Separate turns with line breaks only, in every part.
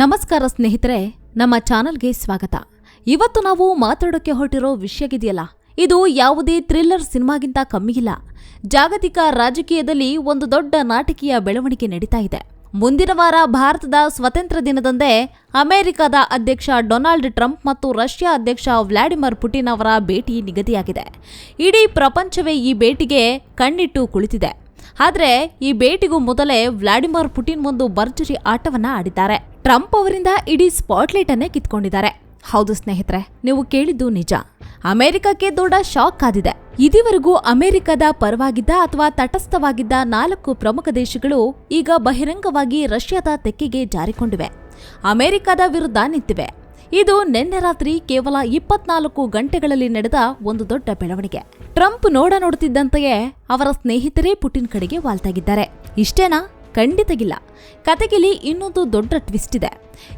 ನಮಸ್ಕಾರ ಸ್ನೇಹಿತರೆ, ನಮ್ಮ ಚಾನಲ್ಗೆ ಸ್ವಾಗತ. ಇವತ್ತು ನಾವು ಮಾತಾಡೋಕ್ಕೆ ಹೊರಟಿರೋ ವಿಷಯಗಿದೆಯಲ್ಲ ಇದು ಯಾವುದೇ ಥ್ರಿಲ್ಲರ್ ಸಿನಿಮಾಗಿಂತ ಕಮ್ಮಿಗಿಲ್ಲ ಜಾಗತಿಕ ರಾಜಕೀಯದಲ್ಲಿ ಒಂದು ದೊಡ್ಡ ನಾಟಕೀಯ ಬೆಳವಣಿಗೆ ನಡೀತಾ ಇದೆ. ಮುಂದಿನ ವಾರ ಭಾರತದ ಸ್ವತಂತ್ರ ದಿನದಂದೇ ಅಮೆರಿಕದ ಅಧ್ಯಕ್ಷ ಡೊನಾಲ್ಡ್ ಟ್ರಂಪ್ ಮತ್ತು ರಷ್ಯಾ ಅಧ್ಯಕ್ಷ ವ್ಲಾಡಿಮಿರ್ ಪುಟಿನ್ ಅವರ ಭೇಟಿ ನಿಗದಿಯಾಗಿದೆ. ಇಡೀ ಪ್ರಪಂಚವೇ ಈ ಭೇಟಿಗೆ ಕಣ್ಣಿಟ್ಟು ಕುಳಿತಿದೆ. ಆದ್ರೆ ಈ ಭೇಟಿಗೂ ಮೊದಲೇ ವ್ಲಾಡಿಮಿರ್ ಪುಟಿನ್ ಒಂದು ಭರ್ಜರಿ ಆಟವನ್ನ ಆಡಿದ್ದಾರೆ. ಟ್ರಂಪ್ ಅವರಿಂದ ಇಡೀ ಸ್ಪಾಟ್ಲೈಟ್ ಅನ್ನೇ ಕಿತ್ಕೊಂಡಿದ್ದಾರೆ. ಹೌದು ಸ್ನೇಹಿತರೆ, ನೀವು ಕೇಳಿದ್ದು ನಿಜ. ಅಮೆರಿಕಕ್ಕೆ ದೊಡ್ಡ ಶಾಕ್ ಆದಿದೆ. ಇದುವರೆಗೂ ಅಮೆರಿಕದ ಪರವಾಗಿದ್ದ ಅಥವಾ ತಟಸ್ಥವಾಗಿದ್ದ ನಾಲ್ಕು ಪ್ರಮುಖ ದೇಶಗಳು ಈಗ ಬಹಿರಂಗವಾಗಿ ರಷ್ಯಾದ ತೆಕ್ಕೆಗೆ ಜಾರಿಕೊಂಡಿವೆ. ಅಮೆರಿಕದ ವಿರುದ್ಧ ನಿಂತಿವೆ. ಇದು ನಿನ್ನೆ ರಾತ್ರಿ ಕೇವಲ ಇಪ್ಪತ್ನಾಲ್ಕು ಗಂಟೆಗಳಲ್ಲಿ ನಡೆದ ಒಂದು ದೊಡ್ಡ ಬೆಳವಣಿಗೆ. ಟ್ರಂಪ್ ನೋಡ ನೋಡುತ್ತಿದ್ದಂತೆಯೇ ಅವರ ಸ್ನೇಹಿತರೇ ಪುಟಿನ್ ಕಡೆಗೆ ವಾಲ್ತಾಗಿದ್ದಾರೆ. ಇಷ್ಟೇನಾ? ಖಂಡಿತಗಿಲ್ಲ. ಕತೆಗಿಲಿ ಇನ್ನೊಂದು ದೊಡ್ಡ ಟ್ವಿಸ್ಟ್ ಇದೆ.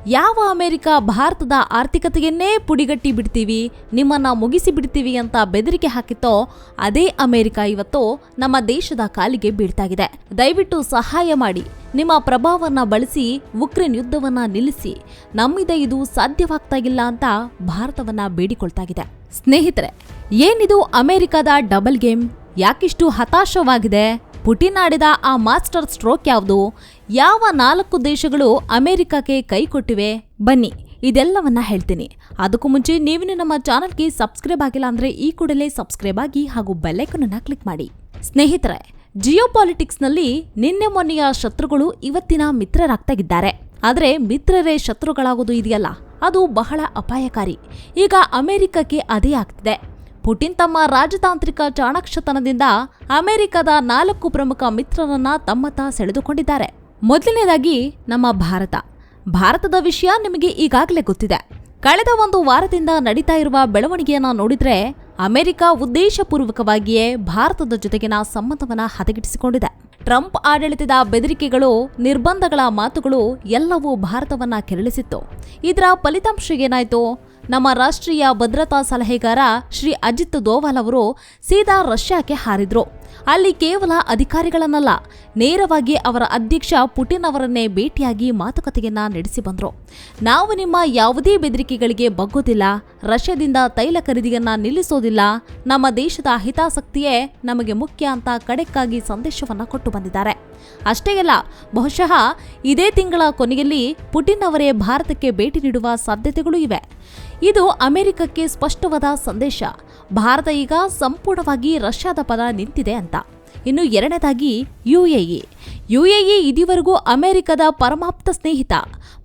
ಯಾವ ಅಮೆರಿಕ ಭಾರತದ ಆರ್ಥಿಕತೆಯನ್ನೇ ಪುಡಿಗಟ್ಟಿ ಬಿಡ್ತೀವಿ, ನಿಮ್ಮನ್ನ ಮುಗಿಸಿ ಬಿಡ್ತೀವಿ ಅಂತ ಬೆದರಿಕೆ ಹಾಕಿತ್ತೋ, ಅದೇ ಅಮೆರಿಕ ಇವತ್ತು ನಮ್ಮ ದೇಶದ ಕಾಲಿಗೆ ಬೀಳ್ತಾಗಿದೆ. ದಯವಿಟ್ಟು ಸಹಾಯ ಮಾಡಿ, ನಿಮ್ಮ ಪ್ರಭಾವವನ್ನ ಬಳಸಿ, ಉಕ್ರೇನ್ ಯುದ್ಧವನ್ನ ನಿಲ್ಲಿಸಿ, ನಮ್ಮಿದ ಇದು ಸಾಧ್ಯವಾಗ್ತಾಗಿಲ್ಲ ಅಂತ ಭಾರತವನ್ನ ಬೇಡಿಕೊಳ್ತಾಗಿದೆ. ಸ್ನೇಹಿತರೆ, ಏನಿದು ಅಮೆರಿಕದ ಡಬಲ್ ಗೇಮ್? ಯಾಕಿಷ್ಟು ಹತಾಶವಾಗಿದೆ? ಪುಟಿನ್ ಆಡಿದ ಆ ಮಾಸ್ಟರ್ ಸ್ಟ್ರೋಕ್ ಯಾವುದು? ಯಾವ ನಾಲ್ಕು ದೇಶಗಳು ಅಮೆರಿಕಕ್ಕೆ ಕೈ ಕೊಟ್ಟಿವೆ? ಬನ್ನಿ, ಇದೆಲ್ಲವನ್ನ ಹೇಳ್ತೀನಿ. ಅದಕ್ಕೂ ಮುಂಚೆ ನೀವಿನ ನಮ್ಮ ಚಾನಲ್ಗೆ ಸಬ್ಸ್ಕ್ರೈಬ್ ಆಗಿಲ್ಲ ಅಂದ್ರೆ ಈ ಕೂಡಲೇ ಸಬ್ಸ್ಕ್ರೈಬ್ ಆಗಿ ಹಾಗೂ ಬೆಲ್ಲೈಕನನ್ನು ಕ್ಲಿಕ್ ಮಾಡಿ. ಸ್ನೇಹಿತರೆ ಜಿಯೋ ಪಾಲಿಟಿಕ್ಸ್ನಲ್ಲಿ ನಿನ್ನೆ ಮೊನ್ನೆಯ ಶತ್ರುಗಳು ಇವತ್ತಿನ ಮಿತ್ರರಾಗ್ತಾಗಿದ್ದಾರೆ. ಆದರೆ ಮಿತ್ರರೇ ಶತ್ರುಗಳಾಗೋದು ಇದೆಯಲ್ಲ, ಅದು ಬಹಳ ಅಪಾಯಕಾರಿ. ಈಗ ಅಮೆರಿಕಕ್ಕೆ ಅದೇ ಆಗ್ತಿದೆ. ಪುಟಿನ್ ತಮ್ಮ ರಾಜತಾಂತ್ರಿಕ ಚಾಣಾಕ್ಷತನದಿಂದ ಅಮೆರಿಕದ ನಾಲ್ಕು ಪ್ರಮುಖ ಮಿತ್ರರನ್ನ ತಮ್ಮತ್ತ ಸೆಳೆದುಕೊಂಡಿದ್ದಾರೆ. ಮೊದಲನೇದಾಗಿ ನಮ್ಮ ಭಾರತ. ಭಾರತದ ವಿಷಯ ನಿಮಗೆ ಈಗಾಗಲೇ ಗೊತ್ತಿದೆ. ಕಳೆದ ಒಂದು ವಾರದಿಂದ ನಡೀತಾ ಇರುವ ಬೆಳವಣಿಗೆಯನ್ನ ನೋಡಿದ್ರೆ ಅಮೆರಿಕ ಉದ್ದೇಶಪೂರ್ವಕವಾಗಿಯೇ ಭಾರತದ ಜೊತೆಗಿನ ಸಂಬಂಧವನ್ನ ಹದಗೆಡಿಸಿಕೊಂಡಿದೆ ಟ್ರಂಪ್ ಆಡಳಿತದ ಬೆದರಿಕೆಗಳು, ನಿರ್ಬಂಧಗಳ ಮಾತುಗಳು ಎಲ್ಲವೂ ಭಾರತವನ್ನ ಕೆರಳಿಸಿತ್ತು. ಇದರ ಫಲಿತಾಂಶ ಏನಾಯ್ತು? ನಮ್ಮ ರಾಷ್ಟ್ರೀಯ ಭದ್ರತಾ ಸಲಹೆಗಾರ ಶ್ರೀ ಅಜಿತ್ ದೋವಾಲ್ ಅವರು ಸೀದಾ ರಷ್ಯಾಕ್ಕೆ ಹಾರಿದ್ರು. ಅಲ್ಲಿ ಕೇವಲ ಅಧಿಕಾರಿಗಳನ್ನಲ್ಲ, ನೇರವಾಗಿ ಅವರ ಅಧ್ಯಕ್ಷ ಪುಟಿನ್ ಅವರನ್ನೇ ಭೇಟಿಯಾಗಿ ಮಾತುಕತೆಯನ್ನ ನಡೆಸಿ ಬಂದ್ರು. ನಾವು ನಿಮ್ಮ ಯಾವುದೇ ಬೆದರಿಕೆಗಳಿಗೆ ಬಗ್ಗೋದಿಲ್ಲ ರಷ್ಯಾದಿಂದ ತೈಲ ಖರೀದಿಯನ್ನ ನಿಲ್ಲಿಸೋದಿಲ್ಲ, ನಮ್ಮ ದೇಶದ ಹಿತಾಸಕ್ತಿಯೇ ನಮಗೆ ಮುಖ್ಯ ಅಂತ ಕಡೆಕ್ಕಾಗಿ ಸಂದೇಶವನ್ನ ಕೊಟ್ಟು ಬಂದಿದ್ದಾರೆ. ಅಷ್ಟೇ ಅಲ್ಲ, ಬಹುಶಃ ಇದೇ ತಿಂಗಳ ಕೊನೆಯಲ್ಲಿ ಪುಟಿನ್ ಅವರೇ ಭಾರತಕ್ಕೆ ಭೇಟಿ ನೀಡುವ ಸಾಧ್ಯತೆಗಳು ಇವೆ. ಇದು ಅಮೆರಿಕಕ್ಕೆ ಸ್ಪಷ್ಟವಾದ ಸಂದೇಶ. ಭಾರತ ಈಗ ಸಂಪೂರ್ಣವಾಗಿ ರಷ್ಯಾದ ಪರ ನಿಂತಿದೆ ಅಂತ. ಇನ್ನು ಎರಡನೇದಾಗಿ ಯುಎಇ. ಯುಎಇ ಇದುವರೆಗೂ ಅಮೆರಿಕದ ಪರಮಾಪ್ತ ಸ್ನೇಹಿತ.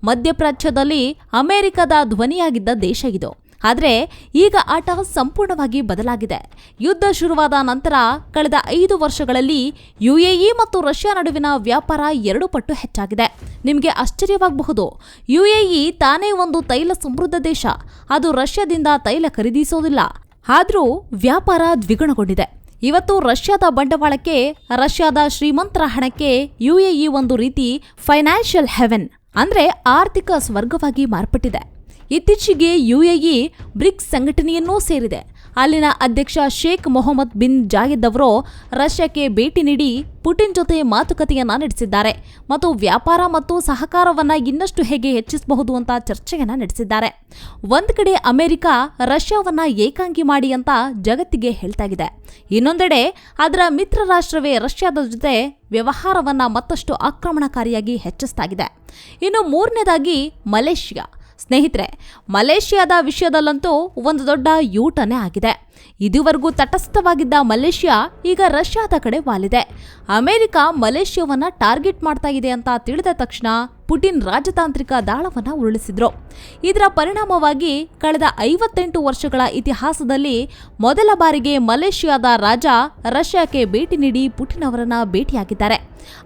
ಮಧ್ಯಪ್ರಾಚ್ಯದಲ್ಲಿ ಅಮೆರಿಕದ ಧ್ವನಿಯಾಗಿದ್ದ ದೇಶ ಇದು. ಆದರೆ ಈಗ ಆಟ ಸಂಪೂರ್ಣವಾಗಿ ಬದಲಾಗಿದೆ. ಯುದ್ಧ ಶುರುವಾದ ನಂತರ ಕಳೆದ ಐದು ವರ್ಷಗಳಲ್ಲಿ ಯುಎಇ ಮತ್ತು ರಷ್ಯಾ ನಡುವಿನ ವ್ಯಾಪಾರ ಎರಡು ಪಟ್ಟು ಹೆಚ್ಚಾಗಿದೆ. ನಿಮಗೆ ಆಶ್ಚರ್ಯವಾಗಬಹುದು. ಯುಎಇ ತಾನೇ ಒಂದು ತೈಲ ಸಮೃದ್ಧ ದೇಶ. ಅದು ರಷ್ಯಾದಿಂದ ತೈಲ ಖರೀದಿಸೋದಿಲ್ಲ. ಆದರೂ ವ್ಯಾಪಾರ ದ್ವಿಗುಣಗೊಂಡಿದೆ. ಇವತ್ತು ರಷ್ಯಾದ ಬಂಡವಾಳಕ್ಕೆ, ರಷ್ಯಾದ ಶ್ರೀಮಂತರ ಹಣಕ್ಕೆ ಯುಎಇ ಒಂದು ರೀತಿ ಫೈನಾನ್ಷಿಯಲ್ ಹೆವೆನ್ ಅಂದ್ರೆ ಆರ್ಥಿಕ ಸ್ವರ್ಗವಾಗಿ ಮಾರ್ಪಟ್ಟಿದೆ. ಇತ್ತೀಚೆಗೆ ಯುಎಇ ಬ್ರಿಕ್ಸ್ ಸಂಘಟನೆಯನ್ನೂ ಸೇರಿದೆ. ಅಲ್ಲಿನ ಅಧ್ಯಕ್ಷ ಶೇಖ್ ಮೊಹಮ್ಮದ್ ಬಿನ್ ಜಾಯದ್ ಅವರು ರಷ್ಯಾಕ್ಕೆ ಭೇಟಿ ನೀಡಿ ಪುಟಿನ್ ಜೊತೆ ಮಾತುಕತೆಯನ್ನ ನಡೆಸಿದ್ದಾರೆ ಮತ್ತು ವ್ಯಾಪಾರ ಮತ್ತು ಸಹಕಾರವನ್ನ ಇನ್ನಷ್ಟು ಹೇಗೆ ಹೆಚ್ಚಿಸಬಹುದು ಅಂತ ಚರ್ಚೆಯನ್ನ ನಡೆಸಿದ್ದಾರೆ. ಒಂದು ಕಡೆ ಅಮೆರಿಕ ರಷ್ಯಾವನ್ನ ಏಕಾಂಗಿ ಮಾಡಿ ಅಂತ ಜಗತ್ತಿಗೆ ಹೇಳ್ತಾಗಿದೆ. ಇನ್ನೊಂದೆಡೆ ಅದರ ಮಿತ್ರ ರಾಷ್ಟ್ರವೇ ರಷ್ಯಾದ ಜೊತೆ ವ್ಯವಹಾರವನ್ನ ಮತ್ತಷ್ಟು ಆಕ್ರಮಣಕಾರಿಯಾಗಿ ಹೆಚ್ಚಿಸ್ತಾಗಿದೆ. ಇನ್ನು ಮೂರನೇದಾಗಿ ಮಲೇಷ್ಯಾ. ಸ್ನೇಹಿತರೆ, ಮಲೇಷ್ಯಾದ ವಿಷಯದಲ್ಲಂತೂ ಒಂದು ದೊಡ್ಡ ಯೂಟನೇ ಆಗಿದೆ. ಇದುವರೆಗೂ ತಟಸ್ಥವಾಗಿದ್ದ ಮಲೇಷ್ಯಾ ಈಗ ರಷ್ಯಾದ ಕಡೆ ವಾಲಿದೆ. ಅಮೆರಿಕ ಮಲೇಷ್ಯಾವನ್ನ ಟಾರ್ಗೆಟ್ ಮಾಡ್ತಾ ಇದೆ ಅಂತ ತಿಳಿದ ತಕ್ಷಣ ಪುಟಿನ್ ರಾಜತಾಂತ್ರಿಕ ದಾಳವನ್ನು ಉರುಳಿಸಿದ್ರು. ಇದರ ಪರಿಣಾಮವಾಗಿ ಕಳೆದ ಐವತ್ತೆಂಟು ವರ್ಷಗಳ ಇತಿಹಾಸದಲ್ಲಿ ಮೊದಲ ಬಾರಿಗೆ ಮಲೇಷ್ಯಾದ ರಾಜ ರಷ್ಯಾಕ್ಕೆ ಭೇಟಿ ನೀಡಿ ಪುಟಿನ್ ಅವರನ್ನು ಭೇಟಿಯಾಗಿದ್ದಾರೆ.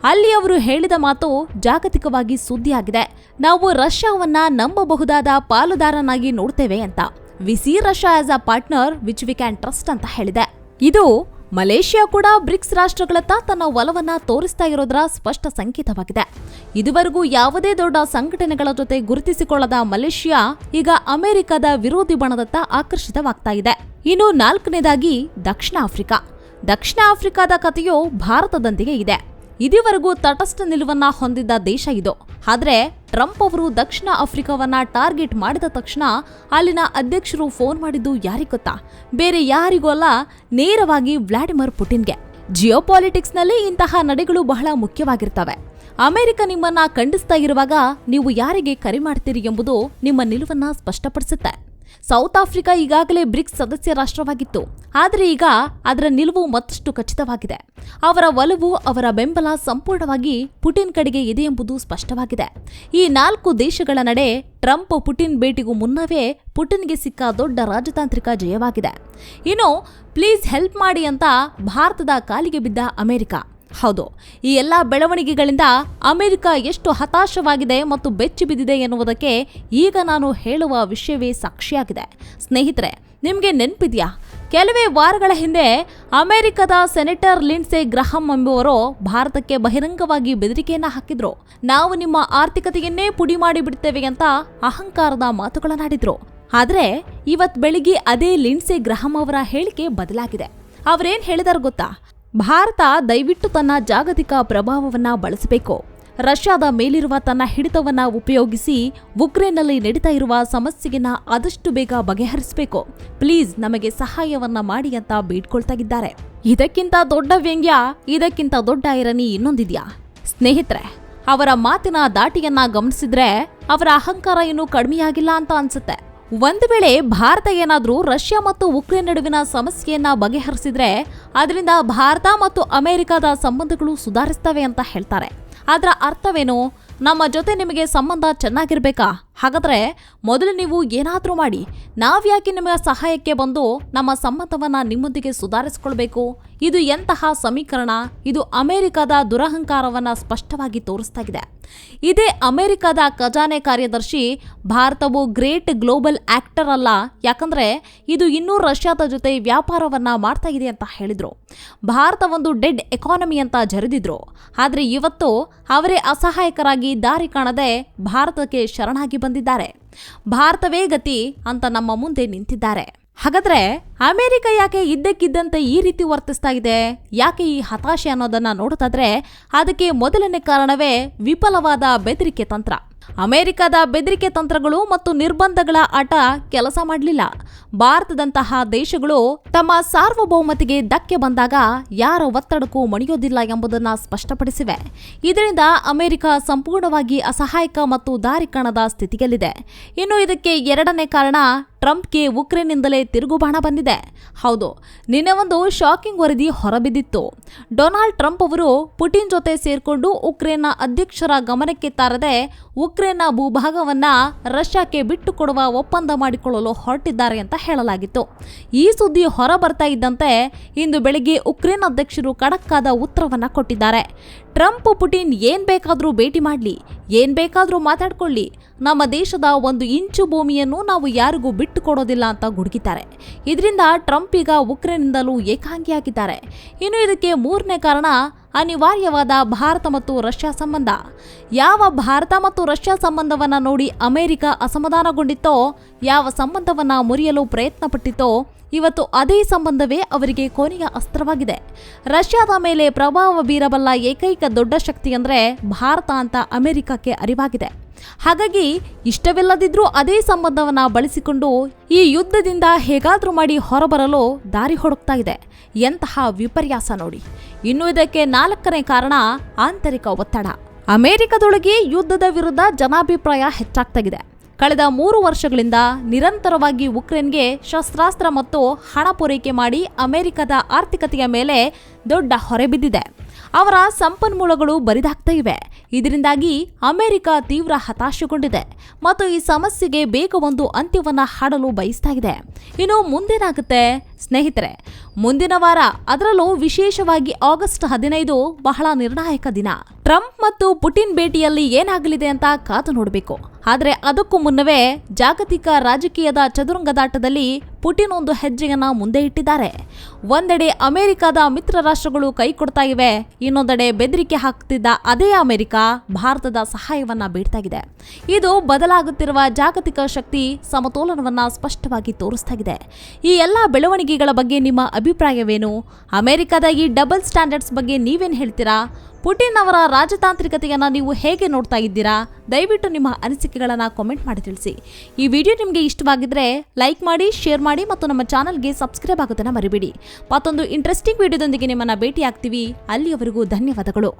ಅಲ್ಲಿ ಅವರು ಹೇಳಿದ ಮಾತು ಜಾಗತಿಕವಾಗಿ ಸುದ್ದಿಯಾಗಿದೆ. ನಾವು ರಷ್ಯಾವನ್ನ ನಂಬಬಹುದಾದ ಪಾಲುದಾರನಾಗಿ ನೋಡ್ತೇವೆ ಅಂತ. We see Russia as a partner, which we can trust ಅಂತ ಹೇಳಿದೆ. ಇದು ಮಲೇಷ್ಯಾ ಕೂಡ ಬ್ರಿಕ್ಸ್ ರಾಷ್ಟ್ರಗಳತ್ತ ತನ್ನ ಒಲವನ್ನ ತೋರಿಸ್ತಾ ಇರೋದರ ಸ್ಪಷ್ಟ ಸಂಕೇತವಾಗಿದೆ. ಇದುವರೆಗೂ ಯಾವುದೇ ದೊಡ್ಡ ಸಂಘಟನೆಗಳ ಜೊತೆ ಗುರುತಿಸಿಕೊಳ್ಳದ ಮಲೇಷ್ಯಾ ಈಗ ಅಮೆರಿಕದ ವಿರೋಧಿ ಬಣದತ್ತ ಆಕರ್ಷಿತವಾಗ್ತಾ ಇದೆ. ಇನ್ನು ನಾಲ್ಕನೇದಾಗಿ ದಕ್ಷಿಣ ಆಫ್ರಿಕಾ. ದಕ್ಷಿಣ ಆಫ್ರಿಕಾದ ಕಥೆಯು ಭಾರತದೊಂದಿಗೆ ಇದೆ. ಇದುವರೆಗೂ ತಟಸ್ಥ ನಿಲುವನ್ನ ಹೊಂದಿದ್ದ ದೇಶ ಇದು. ಆದರೆ ಟ್ರಂಪ್ ಅವರು ದಕ್ಷಿಣ ಆಫ್ರಿಕಾವನ್ನ ಟಾರ್ಗೆಟ್ ಮಾಡಿದ ತಕ್ಷಣ ಅಲ್ಲಿನ ಅಧ್ಯಕ್ಷರು ಫೋನ್ ಮಾಡಿದ್ದು ಯಾರಿಗೆ ಗೊತ್ತಾ? ಬೇರೆ ಯಾರಿಗೂ ಅಲ್ಲ, ನೇರವಾಗಿ ವ್ಲಾಡಿಮಿರ್ ಪುಟಿನ್ಗೆ. ಜಿಯೋಪಾಲಿಟಿಕ್ಸ್ನಲ್ಲಿ ಇಂತಹ ನಡೆಗಳು ಬಹಳ ಮುಖ್ಯವಾಗಿರ್ತವೆ. ಅಮೆರಿಕ ನಿಮ್ಮನ್ನ ಖಂಡಿಸ್ತಾ ಇರುವಾಗ ನೀವು ಯಾರಿಗೆ ಕರೆ ಮಾಡ್ತೀರಿ ಎಂಬುದು ನಿಮ್ಮ ನಿಲುವನ್ನ ಸ್ಪಷ್ಟಪಡಿಸುತ್ತೆ. ಸೌತ್ ಆಫ್ರಿಕಾ ಈಗಾಗಲೇ ಬ್ರಿಕ್ಸ್ ಸದಸ್ಯ ರಾಷ್ಟ್ರವಾಗಿತ್ತು. ಆದರೆ ಈಗ ಅದರ ನಿಲುವು ಮತ್ತಷ್ಟು ಖಚಿತವಾಗಿದೆ. ಅವರ ಒಲವು, ಅವರ ಬೆಂಬಲ ಸಂಪೂರ್ಣವಾಗಿ ಪುಟಿನ್ ಕಡೆಗೆ ಇದೆ ಎಂಬುದು ಸ್ಪಷ್ಟವಾಗಿದೆ. ಈ ನಾಲ್ಕು ದೇಶಗಳ ನಡೆ ಟ್ರಂಪ್ ಪುಟಿನ್ ಭೇಟಿಗೂ ಮುನ್ನವೇ ಪುಟಿನ್ಗೆ ಸಿಕ್ಕ ದೊಡ್ಡ ರಾಜತಾಂತ್ರಿಕ ಜಯವಾಗಿದೆ. ಇನ್ನು, ಪ್ಲೀಸ್ ಹೆಲ್ಪ್ ಮಾಡಿ ಅಂತ ಭಾರತದ ಕಾಲಿಗೆ ಬಿದ್ದ ಅಮೆರಿಕ. ಹೌದು. ಈ ಎಲ್ಲ ಬೆಳವಣಿಗೆಗಳಿಂದ ಅಮೆರಿಕ ಎಷ್ಟು ಹತಾಶವಾಗಿದೆ ಮತ್ತು ಬೆಚ್ಚಿ ಬಿದ್ದಿದೆ ಎನ್ನುವುದಕ್ಕೆ ಈಗ ನಾನು ಹೇಳುವ ವಿಷಯವೇ ಸಾಕ್ಷಿಯಾಗಿದೆ. ಸ್ನೇಹಿತರೆ, ನಿಮಗೆ ನೆನಪಿದೆಯಾ? ಕೆಲವೇ ವಾರಗಳ ಹಿಂದೆ ಅಮೆರಿಕದ ಸೆನೆಟರ್ ಲಿನ್ಸೆ ಗ್ರಹಂ ಎಂಬುವರು ಭಾರತಕ್ಕೆ ಬಹಿರಂಗವಾಗಿ ಬೆದರಿಕೆಯನ್ನು ಹಾಕಿದ್ರು. ನಾವು ನಿಮ್ಮ ಆರ್ಥಿಕತೆಯನ್ನೇ ಪುಡಿ ಮಾಡಿಬಿಡ್ತೇವೆ ಅಂತ ಅಹಂಕಾರದ ಮಾತುಗಳನ್ನಾಡಿದ್ರು. ಆದರೆ ಇವತ್ತು ಬೆಳಿಗ್ಗೆ ಅದೇ ಲಿನ್ಸೆ ಗ್ರಹಂ ಅವರ ಹೇಳಿಕೆ ಬದಲಾಗಿದೆ. ಅವರೇನು ಹೇಳಿದಾರೆ ಗೊತ್ತಾ? ಭಾರತ ದಯವಿಟ್ಟು ತನ್ನ ಜಾಗತಿಕ ಪ್ರಭಾವವನ್ನು ಬಳಸಬೇಕು. ರಷ್ಯಾದ ಮೇಲಿರುವ ತನ್ನ ಹಿಡಿತವನ್ನು ಉಪಯೋಗಿಸಿ ಉಕ್ರೇನ್ನಲ್ಲಿ ನಡೀತಾ ಇರುವ ಸಮಸ್ಯೆಯನ್ನ ಆದಷ್ಟು ಬೇಗ ಬಗೆಹರಿಸಬೇಕು. ಪ್ಲೀಸ್ ನಮಗೆ ಸಹಾಯವನ್ನ ಮಾಡಿ ಅಂತ ಬೇಡ್ಕೊಳ್ತಾ ಇದ್ದಾರೆ. ಇದಕ್ಕಿಂತ ದೊಡ್ಡ ವ್ಯಂಗ್ಯ, ಇದಕ್ಕಿಂತ ದೊಡ್ಡ ಐರನಿ ಇನ್ನೊಂದಿದೆಯಾ? ಸ್ನೇಹಿತರೆ, ಅವರ ಮಾತಿನ ದಾಟಿಯನ್ನ ಗಮನಿಸಿದ್ರೆ ಅವರ ಅಹಂಕಾರ ಇನ್ನೂ ಕಡಿಮೆಯಾಗಿಲ್ಲ ಅಂತ ಅನ್ಸುತ್ತೆ. ಒಂದು ವೇಳೆ ಭಾರತ ಏನಾದರೂ ರಷ್ಯಾ ಮತ್ತು ಉಕ್ರೇನ್ ನಡುವಿನ ಸಮಸ್ಯೆಯನ್ನ ಬಗೆಹರಿಸಿದ್ರೆ ಅದರಿಂದ ಭಾರತ ಮತ್ತು ಅಮೆರಿಕದ ಸಂಬಂಧಗಳು ಸುಧಾರಿಸ್ತವೆ ಅಂತ ಹೇಳ್ತಾರೆ. ಅದರ ಅರ್ಥವೇನು? ನಮ್ಮ ಜೊತೆ ನಿಮಗೆ ಸಂಬಂಧ ಚೆನ್ನಾಗಿರ್ಬೇಕಾ? ಹಾಗಾದ್ರೆ ಮೊದಲು ನೀವು ಏನಾದರೂ ಮಾಡಿ, ನಾವ್ಯಾಕೆ ನಿಮ್ಮ ಸಹಾಯಕ್ಕೆ ಬಂದು ನಮ್ಮ ಸಂಬಂಧವನ್ನ ನಿಮ್ಮೊಂದಿಗೆ ಸುಧಾರಿಸಿಕೊಳ್ಬೇಕು? ಇದು ಎಂತಹ ಸಮೀಕರಣ? ಇದು ಅಮೆರಿಕದ ದುರಹಂಕಾರವನ್ನು ಸ್ಪಷ್ಟವಾಗಿ ತೋರಿಸ್ತಾ ಇದೆ. ಇದೇ ಅಮೆರಿಕದ ಖಜಾನೆ ಕಾರ್ಯದರ್ಶಿ ಭಾರತವು ಗ್ರೇಟ್ ಗ್ಲೋಬಲ್ ಆಕ್ಟರ್ ಅಲ್ಲ, ಯಾಕಂದರೆ ಇದು ಇನ್ನೂ ರಷ್ಯಾದ ಜೊತೆ ವ್ಯಾಪಾರವನ್ನು ಮಾಡ್ತಾ ಇದೆ ಅಂತ ಹೇಳಿದರು. ಭಾರತ ಒಂದು ಡೆಡ್ ಎಕಾನಮಿ ಅಂತ ಜರಿದಿದ್ರು. ಆದರೆ ಇವತ್ತು ಅವರೇ ಅಸಹಾಯಕರಾಗಿ ದಾರಿ ಕಾಣದೆ ಭಾರತಕ್ಕೆ ಶರಣಾಗಿ ಬಂದಿದ್ದಾರೆ. ಭಾರತವೇ ಗತಿ ಅಂತ ನಮ್ಮ ಮುಂದೆ ನಿಂತಿದ್ದಾರೆ. ಹಾಗಾದ್ರೆ ಅಮೆರಿಕ ಯಾಕೆ ಇದ್ದಕ್ಕಿದ್ದಂತೆ ಈ ರೀತಿ ವರ್ತಿಸ್ತಾ ಇದೆ? ಯಾಕೆ ಈ ಹತಾಶೆ ಅನ್ನೋದನ್ನ ನೋಡ್ತಾದ್ರೆ ಅದಕ್ಕೆ ಮೊದಲನೇ ಕಾರಣವೇ ವಿಫಲವಾದ ಬೆದರಿಕೆ ತಂತ್ರ. ಅಮೆರಿಕದ ಬೆದರಿಕೆ ತಂತ್ರಗಳು ಮತ್ತು ನಿರ್ಬಂಧಗಳ ಆಟ ಕೆಲಸ ಮಾಡಲಿಲ್ಲ. ಭಾರತದಂತಹ ದೇಶಗಳು ತಮ್ಮ ಸಾರ್ವಭೌಮತೆಗೆ ಧಕ್ಕೆ ಬಂದಾಗ ಯಾರ ಒತ್ತಡಕ್ಕೂ ಮಣಿಯೋದಿಲ್ಲ ಎಂಬುದನ್ನು ಸ್ಪಷ್ಟಪಡಿಸಿವೆ. ಇದರಿಂದ ಅಮೆರಿಕ ಸಂಪೂರ್ಣವಾಗಿ ಅಸಹಾಯಕ ಮತ್ತು ದಾರಿ ಕಾಣದ ಸ್ಥಿತಿಯಲ್ಲಿದೆ. ಇನ್ನು ಇದಕ್ಕೆ ಎರಡನೇ ಕಾರಣ ಟ್ರಂಪ್ಗೆ ಉಕ್ರೇನ್ನಿಂದಲೇ ತಿರುಗುಬಾಣ ಬಂದಿದೆ. ಹೌದು, ನಿನ್ನೆ ಒಂದು ಶಾಕಿಂಗ್ ವರದಿ ಹೊರಬಿದ್ದಿತ್ತು. ಡೊನಾಲ್ಡ್ ಟ್ರಂಪ್ ಅವರು ಪುಟಿನ್ ಜೊತೆ ಸೇರಿಕೊಂಡು ಉಕ್ರೇನ್ನ ಅಧ್ಯಕ್ಷರ ಗಮನಕ್ಕೆ ತಾರದೆ ಉಕ್ರೇನ್ನ ಭೂಭಾಗವನ್ನ ರಷ್ಯಾಕ್ಕೆ ಬಿಟ್ಟುಕೊಡುವ ಒಪ್ಪಂದ ಮಾಡಿಕೊಳ್ಳಲು ಹೊರಟಿದ್ದಾರೆ ಅಂತ ಹೇಳಲಾಗಿತ್ತು. ಈ ಸುದ್ದಿ ಹೊರ ಬರ್ತಾ ಇದ್ದಂತೆ ಇಂದು ಬೆಳಿಗ್ಗೆ ಉಕ್ರೇನ್ ಅಧ್ಯಕ್ಷರು ಖಡಕ್ಕಾದ ಉತ್ತರವನ್ನು ಕೊಟ್ಟಿದ್ದಾರೆ. ಟ್ರಂಪ್, ಪುಟಿನ್ ಏನ್ ಬೇಕಾದರೂ ಭೇಟಿ ಮಾಡಲಿ, ಏನ್ ಬೇಕಾದರೂ ಮಾತಾಡ್ಕೊಳ್ಳಿ. ನಮ್ಮ ದೇಶದ ಒಂದು ಇಂಚು ಭೂಮಿಯನ್ನು ನಾವು ಯಾರಿಗೂ ಬಿಟ್ಟು ಕೊಡೋದಿಲ್ಲ ಅಂತ ಗುಡುಗಿದ್ದಾರೆ. ಇದರಿಂದ ಟ್ರಂಪ್ ಈಗ ಏಕಾಂಗಿ ಏಕಾಂಗಿಯಾಗಿದ್ದಾರೆ. ಇನ್ನು ಇದಕ್ಕೆ ಮೂರನೇ ಕಾರಣ ಅನಿವಾರ್ಯವಾದ ಭಾರತ ಮತ್ತು ರಷ್ಯಾ ಸಂಬಂಧ. ಯಾವ ಭಾರತ ಮತ್ತು ರಷ್ಯಾ ಸಂಬಂಧವನ್ನು ನೋಡಿ ಅಮೆರಿಕ ಅಸಮಾಧಾನಗೊಂಡಿತ್ತೋ, ಯಾವ ಸಂಬಂಧವನ್ನು ಮುರಿಯಲು ಪ್ರಯತ್ನ ಪಟ್ಟಿತ್ತೋ ಇವತ್ತು ಅದೇ ಸಂಬಂಧವೇ ಅವರಿಗೆ ಕೊನೆಯ ಅಸ್ತ್ರವಾಗಿದೆ. ರಷ್ಯಾದ ಮೇಲೆ ಪ್ರಭಾವ ಬೀರಬಲ್ಲ ಏಕೈಕ ದೊಡ್ಡ ಶಕ್ತಿ ಅಂದರೆ ಭಾರತ ಅಂತ ಅಮೆರಿಕಕ್ಕೆ ಅರಿವಾಗಿದೆ. ಹಾಗಾಗಿ ಇಷ್ಟವಿಲ್ಲದಿದ್ರೂ ಅದೇ ಸಂಬಂಧವನ್ನು ಬಳಸಿಕೊಂಡು ಈ ಯುದ್ಧದಿಂದ ಹೇಗಾದರೂ ಮಾಡಿ ಹೊರಬರಲು ದಾರಿ ಹುಡುಕ್ತಾ ಇದೆ. ಎಂತಹ ವಿಪರ್ಯಾಸ ನೋಡಿ. ಇನ್ನು ಇದಕ್ಕೆ ನಾಲ್ಕನೇ ಕಾರಣ ಆಂತರಿಕ ಒತ್ತಡ. ಅಮೆರಿಕದೊಳಗೆ ಯುದ್ಧದ ವಿರುದ್ಧ ಜನಾಭಿಪ್ರಾಯ ಹೆಚ್ಚಾಗ್ತಾಗಿದೆ ಕಳೆದ ಮೂರು ವರ್ಷಗಳಿಂದ ನಿರಂತರವಾಗಿ ಉಕ್ರೇನ್ಗೆ ಶಸ್ತ್ರಾಸ್ತ್ರ ಮತ್ತು ಹಣ ಪೂರೈಕೆ ಮಾಡಿ ಅಮೆರಿಕದ ಆರ್ಥಿಕತೆಯ ಮೇಲೆ ದೊಡ್ಡ ಹೊರೆ ಬಿದ್ದಿದೆ. ಅವರ ಸಂಪನ್ಮೂಲಗಳು ಬರಿದಾಗ್ತಾ ಇವೆ. ಇದರಿಂದಾಗಿ ಅಮೆರಿಕ ತೀವ್ರ ಹತಾಶೆಗೊಂಡಿದೆ ಮತ್ತು ಈ ಸಮಸ್ಯೆಗೆ ಬೇಗ ಒಂದು ಅಂತ್ಯವನ್ನು ಹಾಡಲು ಬಯಸ್ತಾ ಇದೆ. ಇನ್ನು ಮುಂದೇನಾಗುತ್ತೆ? ಸ್ನೇಹಿತರೆ, ಮುಂದಿನ ವಾರ ಅದರಲ್ಲೂ ವಿಶೇಷವಾಗಿ ಆಗಸ್ಟ್ ಹದಿನೈದು ಬಹಳ ನಿರ್ಣಾಯಕ ದಿನ. ಟ್ರಂಪ್ ಮತ್ತು ಪುಟಿನ್ ಭೇಟಿಯಲ್ಲಿ ಏನಾಗಲಿದೆ ಅಂತ ಕಾದು ನೋಡಬೇಕು. ಆದರೆ ಅದಕ್ಕೂ ಮುನ್ನವೇ ಜಾಗತಿಕ ರಾಜಕೀಯದ ಚದುರಂಗದಾಟದಲ್ಲಿ ಪುಟಿನ್ ಒಂದು ಹೆಜ್ಜೆಯನ್ನ ಮುಂದೆ ಇಟ್ಟಿದ್ದಾರೆ. ಒಂದೆಡೆ ಅಮೆರಿಕದ ಮಿತ್ರ ರಾಷ್ಟ್ರಗಳು ಕೈ ಕೊಡ್ತಾ ಇವೆ, ಇನ್ನೊಂದೆಡೆ ಬೆದರಿಕೆ ಹಾಕ್ತಿದ್ದ ಅದೇ ಅಮೆರಿಕ ಭಾರತದ ಸಹಾಯವನ್ನ ಇದೆ. ಇದು ಬದಲಾಗುತ್ತಿರುವ ಜಾಗತಿಕ ಶಕ್ತಿ ಸಮತೋಲನವನ್ನ ಸ್ಪಷ್ಟವಾಗಿ ತೋರಿಸ್ತಾ ಇದೆ. ಈ ಎಲ್ಲ ಬೆಳವಣಿಗೆ ತೆರಿಗೆಗಳ ಬಗ್ಗೆ ನಿಮ್ಮ ಅಭಿಪ್ರಾಯವೇನು? ಅಮೆರಿಕದ ಈ ಡಬಲ್ ಸ್ಟ್ಯಾಂಡರ್ಡ್ಸ್ ಬಗ್ಗೆ ನೀವೇನು ಹೇಳ್ತೀರಾ? ಪುಟಿನ್ ಅವರ ರಾಜತಾಂತ್ರಿಕತೆಯನ್ನು ನೀವು ಹೇಗೆ ನೋಡ್ತಾ ಇದ್ದೀರಾ? ದಯವಿಟ್ಟು ನಿಮ್ಮ ಅನಿಸಿಕೆಗಳನ್ನು ಕಾಮೆಂಟ್ ಮಾಡಿ ತಿಳಿಸಿ. ಈ ವಿಡಿಯೋ ನಿಮಗೆ ಇಷ್ಟವಾಗಿದ್ದರೆ ಲೈಕ್ ಮಾಡಿ, ಶೇರ್ ಮಾಡಿ ಮತ್ತು ನಮ್ಮ ಚಾನಲ್ಗೆ ಸಬ್ಸ್ಕ್ರೈಬ್ ಆಗೋದನ್ನು ಮರಿಬೇಡಿ. ಮತ್ತೊಂದು ಇಂಟ್ರೆಸ್ಟಿಂಗ್ ವಿಡಿಯೋದೊಂದಿಗೆ ನಿಮ್ಮನ್ನು ಭೇಟಿ ಆಗ್ತೀವಿ ಅಲ್ಲಿಯವರೆಗೂ ಧನ್ಯವಾದಗಳು.